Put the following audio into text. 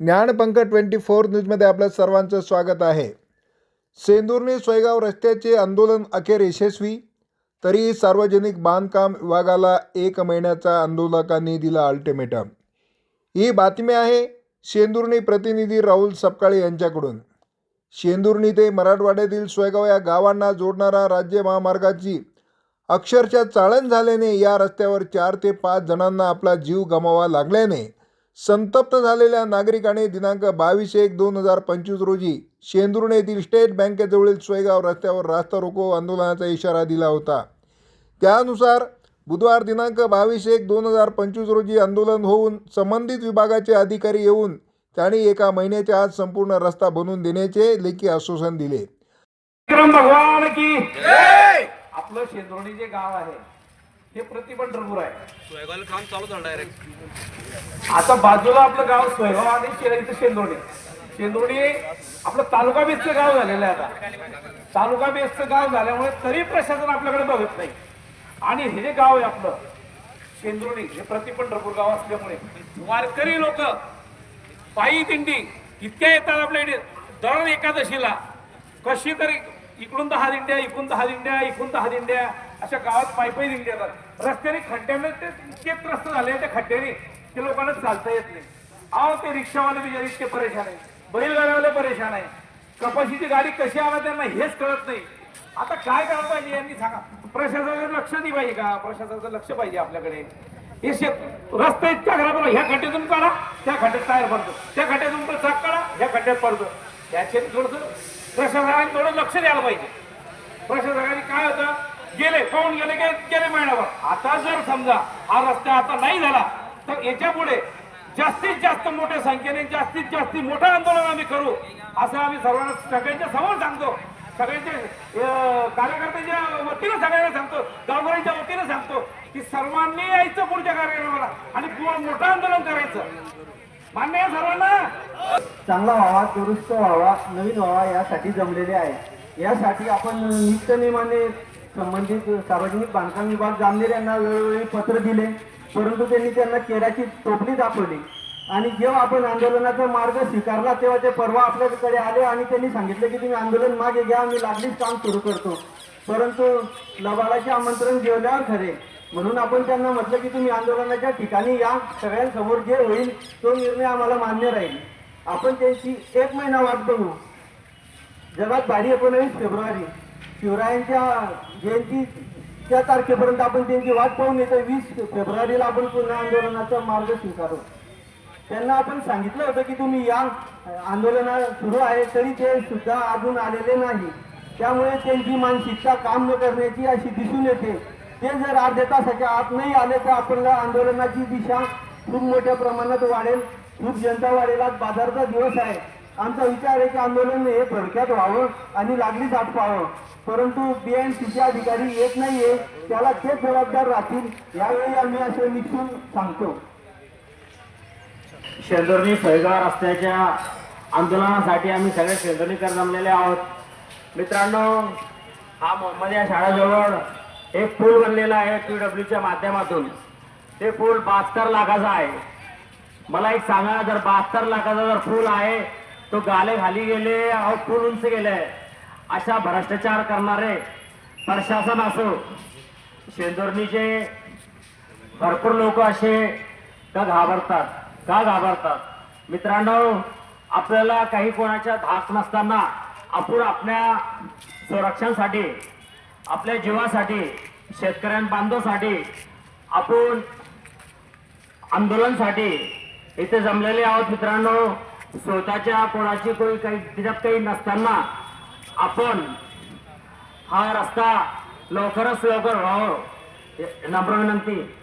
ज्ञानपंख twenty four न्यूजमध्ये आपलं सर्वांचं स्वागत आहे. सेंदूरनी सोयगाव रस्त्याचे आंदोलन अखेर यशस्वी तरी सार्वजनिक बांधकाम विभागाला एक महिन्याचा आंदोलकांनी दिला अल्टिमेटम ही बातमी आहे शेंदुर्णी प्रतिनिधी राहुल सपकाळे यांच्याकडून. शेंदुर्णी ते मराठवाड्यातील सोयगाव या गावांना जोडणारा राज्य महामार्गाची अक्षरशः चाळण झाल्याने या रस्त्यावर चार ते पाच जणांना आपला जीव गमावा लागल्याने संतप्त झालेल्या नागरिकाने दिनांक बावीस एक दोन हजार पंचवीस रोजी शेंदुर्णे येथील स्टेट बँकेजवळील सोयगाव रस्त्यावर रास्ता रोको आंदोलनाचा इशारा दिला होता. त्यानुसार बुधवार दिनांक बावीस एक दोन हजार पंचवीस रोजी आंदोलन होऊन संबंधित विभागाचे अधिकारी येऊन त्यांनी एका महिन्याच्या आत संपूर्ण रस्ता बनवून देण्याचे लेखी आश्वासन दिले. विक्रम भगवान की आपलं शेंद्रोणी जे गाव आहे हे प्रति पंढरपूर आहे. सोयगावला काम चालू झालं डायरेक्ट आता बाजूला आपलं गाव सोयगाव आणि शे- इथं शेंदोणी शेंदोणी आपलं तालुका बेसचं गाव झालेलं आहे आता. तालुका बेसचं गाव झाल्यामुळे तरी प्रशासन आपल्याकडे बघत नाही. आणि हे जे गाव आहे आपलं शेंदोणी हे प्रति पंढरपूर गाव असल्यामुळे वारकरी लोक पायी दिंडी इतक्या येतात आपल्या इकडे दर एकादशीला. कशी तरी इकडून दहा दिंड्या इकडून दहा दिंड्या इकडून दहा दिंड्या. अशा गावात पायपाई पायी दिंड्या येतात रस्त्याने खड्ड्याने ते इतके त्रस्त झाले त्या खड्ड्याने ते लोकांना चालता येत नाही. आहो ते रिक्षावाले बिचारे इतके परेशान आहे बैलगाड्यावाले परेशान आहे कपाशीची गाडी कशी आला त्यांना हेच कळत नाही. आता काय करायला पाहिजे यांनी सांगा. प्रशासनाचं लक्ष नाही पाहिजे का? प्रशासनाचं लक्ष पाहिजे आपल्याकडे. हे शेत रस्ता इतका खराब ह्या खड्ड्यातून काढा त्या खड्ड्यात टायर पडतो त्या खड्ड्यातून पण चाक काढा ह्या खड्ड्यात पडतो. त्याचे थोडस प्रशासनाने थोडं लक्ष द्यायला पाहिजे. प्रशासनाने काय होतं? गेले पाहून गेले गेले महिनाभर आता जर समजा हा रस्ता आता नाही झाला तर याच्यापुढे जास्तीत जास्त मोठ्या संख्येने जास्तीत जास्त मोठं आंदोलन आम्ही करू असं आम्ही सर्वांना सगळ्यांच्या समोर सांगतो. सगळ्यांच्या कार्यकर्त्यांच्या वतीनं सगळ्यांना सांगतो गावकऱ्यांच्या वतीनं सांगतो की सर्वांनी यायचं पुढच्या कार्यक्रमाला आणि मोठं आंदोलन करायचं. मान्य आहे सर्वांना? चांगला व्हावा दुरुस्त व्हावा नवीन व्हावा यासाठी जमलेले आहे. यासाठी आपण नित्य नियमाने संबंधित सार्वजनिक बांधकाम विभाग जामनेर यांना वेळोवेळी पत्र दिले परंतु त्यांनी त्यांना केराची टोपली दाखवली. आणि जेव्हा आपण आंदोलनाचा मार्ग स्वीकारला तेव्हा ते परवा आपल्याकडे आले आणि त्यांनी सांगितलं की तुम्ही आंदोलन मागे घ्या आम्ही लागलीच काम सुरू करतो. परंतु लबाडाचे आमंत्रण जेवल्यावर खरे म्हणून आपण त्यांना म्हटलं की तुम्ही आंदोलनाच्या ठिकाणी या सगळ्यांसमोर जे होईल तो निर्णय आम्हाला मान्य राहील. आपण त्यांची एक महिना वाट बघू. जगात बारी एकोणावीस फेब्रुवारी. शिवरायांच्या जयंतीच्या तारखेपर्यंत आपण त्यांची वाट पाहून येतो वीस फेब्रुवारीला आपण पुन्हा आंदोलनाचा मार्ग स्वीकारू. त्यांना आपण सांगितलं होतं की तुम्ही या आंदोलना सुरू आहे तरी ते सुद्धा अजून आलेले नाही. त्यामुळे त्यांची मानसिकता काम न करण्याची अशी दिसून येते. ते जर अर्ध्या तासाच्या आत नाही आले तर आपल्याला आंदोलनाची दिशा खूप मोठ्या प्रमाणात वाढेल. खूप जनता वाढेल. आज बाजारचा दिवस आहे. आमचा विचार आहे की आंदोलन हे थोडक्यात व्हावं आणि लागलीच आटपावं परंतु बीएनसीचे अधिकारी येत नाहीये त्याला ते जबाबदार राहतील यावेळी आम्ही असं निश्चित सांगतो. शेंदुर्णी सोयगाव रस्त्याच्या आंदोलनासाठी आम्ही सगळे शेंदुर्णीकर जमलेले आहोत. मित्रांनो हा मोहम्मद या शाळेजवळ एक पूल बनलेला आहे पी डब्ल्यूच्या माध्यमातून. ते पूल बहात्तर लाखाचा आहे. मला एक सांगा जर बहात्तर लाखाचा जर पूल आहे तो गाले खाली गेले अहो पूल उंच गेले. आहे अशा भ्रष्टाचार करणारे प्रशासन असो शेंदुर्णीचे भरपूर लोक असे का घाबरतात का घाबरतात? मित्रांनो आपल्याला काही कोणाच्या धाक नसताना आपण आपल्या संरक्षणासाठी आपल्या जीवासाठी शेतकऱ्यांबांधवसाठी आपण आंदोलनसाठी इथे जमलेले आहोत मित्रांनो. स्वतःच्या कोणाची कोणी काही तिच्यात काही नसताना आपण हा रस्ता लवकरच लवकर व्हावं. नम्र विनंती.